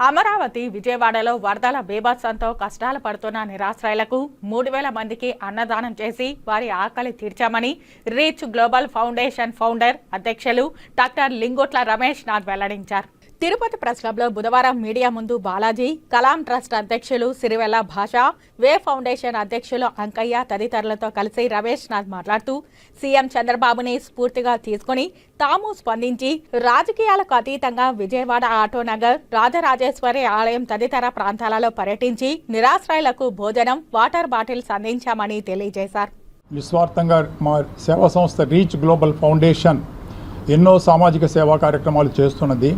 అమరావతి విజయవాడలో వరదల బీభత్సంతో కష్టాలు పడుతున్న నిరాశ్రయులకు మూడు వేల మందికి అన్నదానం చేసి వారి ఆకలి తీర్చామని రీచ్ గ్లోబల్ ఫౌండేషన్ ఫౌండర్ అధ్యక్షులు డాక్టర్ లింగోట్ల రమేష్ నాథ్ వెల్లడించారు. తిరుపతి ప్రెస్ క్లబ్లో బుధవారం మీడియా ముందు బాలాజీ కలాం ట్రస్ట్ అధ్యక్షులు సిరివెల్ల భాష వే ఫౌండేషన్ అధ్యక్షులు అంకయ్య తదితరులతో కలిసి రమేష్ నాథ్ మాట్లాడుతూ సీఎం చంద్రబాబుని స్ఫూర్తిగా తీసుకుని తాము స్పందించి రాజకీయాలకు అతీతంగా విజయవాడ ఆటోనగర్ రాజరాజేశ్వరి ఆలయం తదితర ప్రాంతాలలో పర్యటించి నిరాశ్రయులకు భోజనం వాటర్ బాటిల్స్ అందించామని తెలియజేశారు. నిస్వార్థంగా మా సేవా సంస్థ రీచ్ గ్లోబల్ ఫౌండేషన్ ఎన్నో సామాజిక సేవా కార్యక్రమాలు చేస్తున్నది.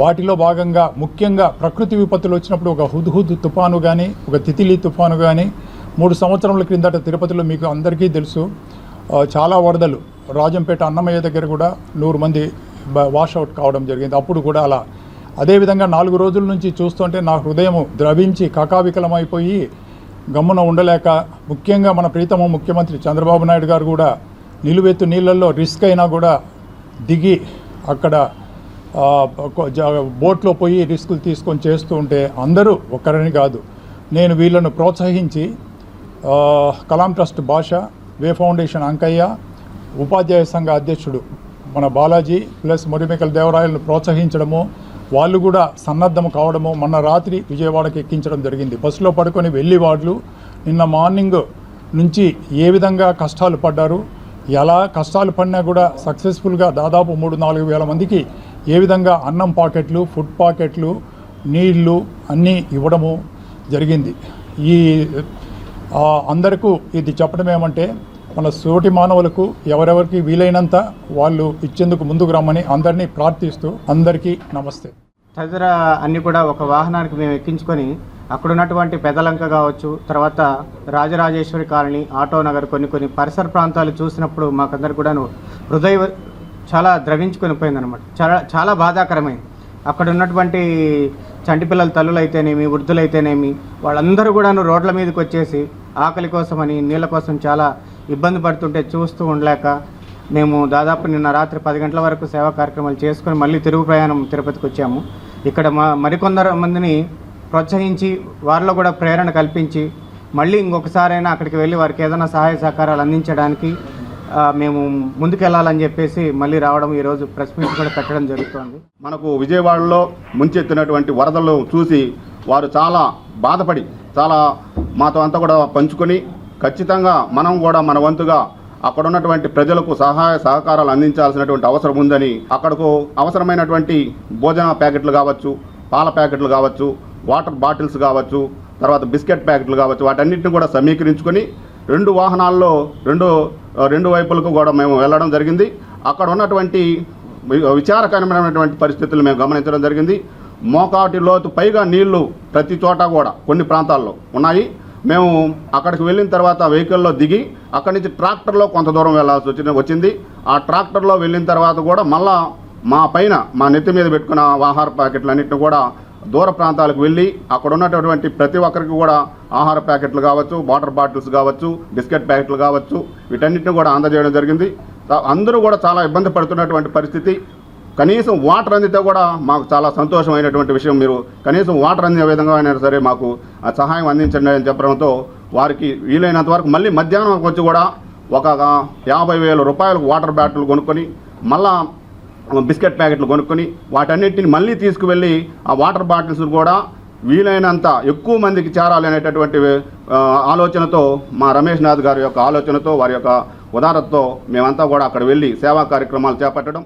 వాటిలో భాగంగా ముఖ్యంగా ప్రకృతి విపత్తులు వచ్చినప్పుడు ఒక హుద్హుద్ తుఫాను కానీ ఒక తితిలి తుఫాను కానీ మూడు సంవత్సరముల క్రిందట తిరుపతిలో మీకు అందరికీ తెలుసు. చాలా వరదలు. రాజంపేట అన్నమయ్య దగ్గర కూడా నూరు మంది వాషౌట్ కావడం జరిగింది. అప్పుడు కూడా అలా. అదేవిధంగా నాలుగు రోజుల నుంచి చూస్తుంటే నా హృదయం ద్రవించి కకావికలమైపోయి గమ్మున ఉండలేక ముఖ్యంగా మన ప్రీతమ ముఖ్యమంత్రి చంద్రబాబు నాయుడు గారు కూడా నిలువెత్తు నీళ్ళల్లో రిస్క్ అయినా కూడా దిగి అక్కడ బోట్లో పోయి రిస్కులు తీసుకొని చేస్తూ ఉంటే అందరూ ఒక్కరని కాదు. నేను వీళ్ళను ప్రోత్సహించి కలాం ట్రస్ట్ భాష వే ఫౌండేషన్ అంకయ్య ఉపాధ్యాయ సంఘ అధ్యక్షుడు మన బాలాజీ ప్లస్ మురిమేకల దేవరాయలను ప్రోత్సహించడము వాళ్ళు కూడా సన్నద్ధం కావడము మొన్న రాత్రి విజయవాడకి ఎక్కించడం జరిగింది. బస్సులో పడుకొని వెళ్ళి వాళ్ళు నిన్న మార్నింగ్ నుంచి ఏ విధంగా కష్టాలు పడ్డారు ఎలా కష్టాలు పడినా కూడా సక్సెస్ఫుల్గా దాదాపు మూడు నాలుగు వేల మందికి ఏ విధంగా అన్నం పాకెట్లు ఫుడ్ పాకెట్లు నీళ్ళు అన్నీ ఇవ్వడము జరిగింది. ఈ అందరికీ ఇది చెప్పడం ఏమంటే మన సోటి మానవులకు ఎవరెవరికి వీలైనంత వాళ్ళు ఇచ్చేందుకు ముందుకు రమ్మని అందరినీ ప్రార్థిస్తూ అందరికీ నమస్తే. తదితర అన్ని కూడా ఒక వాహనానికి మేము ఎక్కించుకొని అక్కడ ఉన్నటువంటి పెదలంక కావచ్చు తర్వాత రాజరాజేశ్వరి కాలనీ ఆటో నగర్ కొన్ని కొన్ని పరిసర ప్రాంతాలు చూసినప్పుడు మాకందరు కూడాను హృదయ చాలా ద్రవించుకొని పోయిందనమాట చాలా చాలా బాధాకరమైంది. అక్కడ ఉన్నటువంటి చంటి పిల్లల తల్లులు అయితేనేమి వృద్ధులైతేనేమి వాళ్ళందరూ కూడాను రోడ్ల మీదకి వచ్చేసి ఆకలి కోసమని నీళ్ళ కోసం చాలా ఇబ్బంది పడుతుంటే చూస్తూ ఉండలేక మేము దాదాపు నిన్న రాత్రి పది గంటల వరకు సేవా కార్యక్రమాలు చేసుకొని మళ్ళీ తిరుగు ప్రయాణం తిరుపతికి వచ్చాము. ఇక్కడ మా మరికొందరు మందిని ప్రోత్సహించి వారిలో కూడా ప్రేరణ కల్పించి మళ్ళీ ఇంకొకసారైనా అక్కడికి వెళ్ళి వారికి ఏదైనా సహాయ సహకారాలు అందించడానికి మేము ముందుకెళ్ళాలని చెప్పేసి మళ్ళీ రావడం ఈరోజు ప్రెస్ మీట్ కూడా పెట్టడం జరుగుతోంది. మనకు విజయవాడలో ముంచెత్తినటువంటి వరదలు చూసి వారు చాలా బాధపడి చాలా మాతో అంతా కూడా పంచుకొని ఖచ్చితంగా మనం కూడా మన వంతుగా అక్కడ ఉన్నటువంటి ప్రజలకు సహాయ సహకారాలు అందించాల్సినటువంటి అవసరం ఉందని అక్కడకు అవసరమైనటువంటి భోజన ప్యాకెట్లు కావచ్చు పాల ప్యాకెట్లు కావచ్చు వాటర్ బాటిల్స్ కావచ్చు తర్వాత బిస్కెట్ ప్యాకెట్లు కావచ్చు వాటన్నిటిని కూడా సమీకరించుకొని రెండు వాహనాల్లో రెండు రెండు వైపులకు కూడా మేము వెళ్ళడం జరిగింది. అక్కడ ఉన్నటువంటి విచారకరమైనటువంటి పరిస్థితులు మేము గమనించడం జరిగింది. మోకాటి లోతు పైగా నీళ్ళు ప్రతి చోట కూడా కొన్ని ప్రాంతాల్లో ఉన్నాయి. మేము అక్కడికి వెళ్ళిన తర్వాత వెహికల్లో దిగి అక్కడి నుంచి ట్రాక్టర్లో కొంత దూరం వెళ్ళాల్సి వచ్చి వచ్చింది. ఆ ట్రాక్టర్లో వెళ్ళిన తర్వాత కూడా మళ్ళా మా పైన మా నెత్తి మీద పెట్టుకున్న ఆహార ప్యాకెట్లన్నింటిని కూడా దూర ప్రాంతాలకు వెళ్ళి అక్కడ ఉన్నటువంటి ప్రతి ఒక్కరికి కూడా ఆహార ప్యాకెట్లు కావచ్చు వాటర్ బాటిల్స్ కావచ్చు బిస్కెట్ ప్యాకెట్లు కావచ్చు వీటన్నిటిని కూడా అందజేయడం జరిగింది. అందరూ కూడా చాలా ఇబ్బంది పడుతున్నటువంటి పరిస్థితి. కనీసం వాటర్ అందితే కూడా మాకు చాలా సంతోషమైనటువంటి విషయం మీరు కనీసం వాటర్ అందే విధంగా అయినా సరే మాకు ఆ సహాయం అందించండి అని చెప్పడంతో వారికి వీలైనంత వరకు మళ్ళీ మధ్యాహ్నం వచ్చి కూడా ఒక యాభై వేల రూపాయలకు వాటర్ బాటిల్ కొనుక్కొని మళ్ళా బిస్కెట్ ప్యాకెట్లు కొనుక్కొని వాటన్నిటిని మళ్ళీ తీసుకువెళ్ళి ఆ వాటర్ బాటిల్స్ కూడా వీలైనంత ఎక్కువ మందికి చేరాలి అనేటటువంటి ఆలోచనతో మా రమేష్ నాథ్ గారి యొక్క ఆలోచనతో వారి యొక్క ఉదారతతో మేమంతా కూడా అక్కడ వెళ్ళి సేవా కార్యక్రమాలు చేపట్టడం.